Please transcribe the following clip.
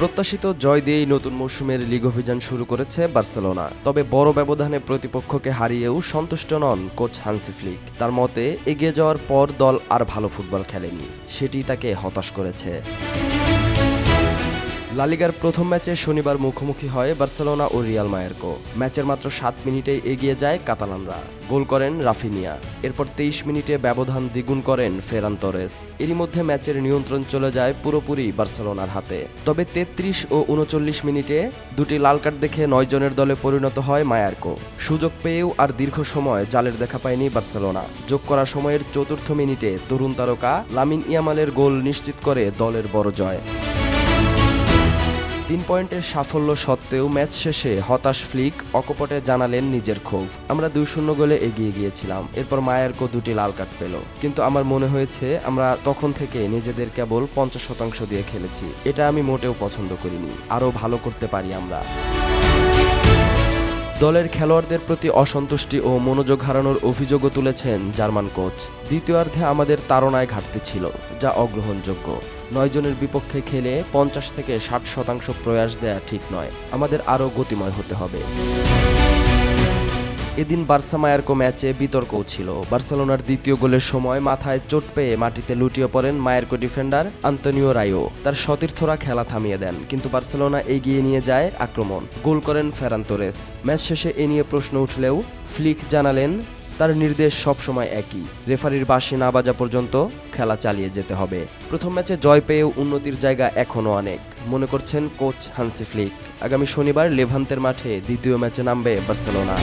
প্রত্যাশিত জয় দিয়েই নতুন মৌসুমের লিগ অভিযান শুরু করেছে বার্সেলোনা। তবে বড় ব্যবধানে প্রতিপক্ষকে হারিয়েও সন্তুষ্ট নন কোচ হানসি ফ্লিক। তার মতে, এগিয়ে যাওয়ার পর দল আর ভালো ফুটবল খেলেনি। সেটি তাকে হতাশ করেছে। লালিগার প্রথম ম্যাচে শনিবার মুখোমুখি হয় বার্সেলোনা ও রিয়াল মায়েরকো। ম্যাচের মাত্র সাত মিনিটেই এগিয়ে যায় কাতালানরা। গোল করেন রাফিনিয়া। এরপর তেইশ মিনিটে ব্যবধান দ্বিগুণ করেন ফেরান তোরেস। এরই মধ্যে ম্যাচের নিয়ন্ত্রণ চলে যায় পুরোপুরি বার্সেলোনার হাতে। তবে তেত্রিশ ও উনচল্লিশ মিনিটে দুটি লাল কার্ড দেখে নয় জনের দলে পরিণত হয় মায়ার্কো। সুযোগ পেয়েও আর দীর্ঘ সময় জালের দেখা পায়নি বার্সেলোনা। যোগ করা সময়ের চতুর্থ মিনিটে তরুণ তারকা লামিন ইয়ামালের গোল নিশ্চিত করে দলের বড় জয়। তিন পয়েন্টের সাফল্য সত্ত্বেও ম্যাচ শেষে হতাশ ফ্লিক অকপটে জানালেন নিজের ক্ষোভ। আমরা দুই শূন্য গোলে এগিয়ে গিয়েছিলাম, এরপর মায়ের কো দুটি লাল কার্ড পেল। কিন্তু আমার মনে হয়েছে, আমরা তখন থেকে নিজেদের কেবল পঞ্চাশ শতাংশ দিয়ে খেলেছি। এটা আমি মোটেও পছন্দ করিনি। আরও ভালো করতে পারি আমরা। দলের খেলোয়াড়দের প্রতি অসন্তুষ্টি ও মনোযোগ হারানোর অভিযোগও তুলেছেন জার্মান কোচ। দ্বিতীয়ার্ধে আমাদের তাড়নায় ঘাটতি ছিল, যা অগ্রহণযোগ্য। নয়জনের বিপক্ষে খেলে পঞ্চাশ থেকে ষাট শতাংশ প্রয়াস দেয়া ঠিক নয়, আমাদের আরও গতিময় হতে হবে। এদিন বার্সা মায়ার্কো ম্যাচে বিতর্কও ছিল। বার্সেলোনার দ্বিতীয় গোলের সময় মাথায় চোট পেয়ে মাটিতে লুটিয়ে পড়েন মায়ার্কো ডিফেন্ডার আন্তনিও রায়ো। তার সতীর্থরা খেলা থামিয়ে দেন, কিন্তু বার্সেলোনা এগিয়ে নিয়ে যায় আক্রমণ। গোল করেন ফেরান তোরেস। ম্যাচ শেষে এ নিয়ে প্রশ্ন উঠলেও ফ্লিক জানালেন, তার নির্দেশ সবসময় একই। রেফারির বাঁশি না বাজা পর্যন্ত খেলা চালিয়ে যেতে হবে। প্রথম ম্যাচে জয় পেয়েও উন্নতির জায়গা এখনও অনেক, মনে করছেন কোচ হান্সি ফ্লিক। আগামী শনিবার লেভান্তের মাঠে দ্বিতীয় ম্যাচে নামবে বার্সেলোনা।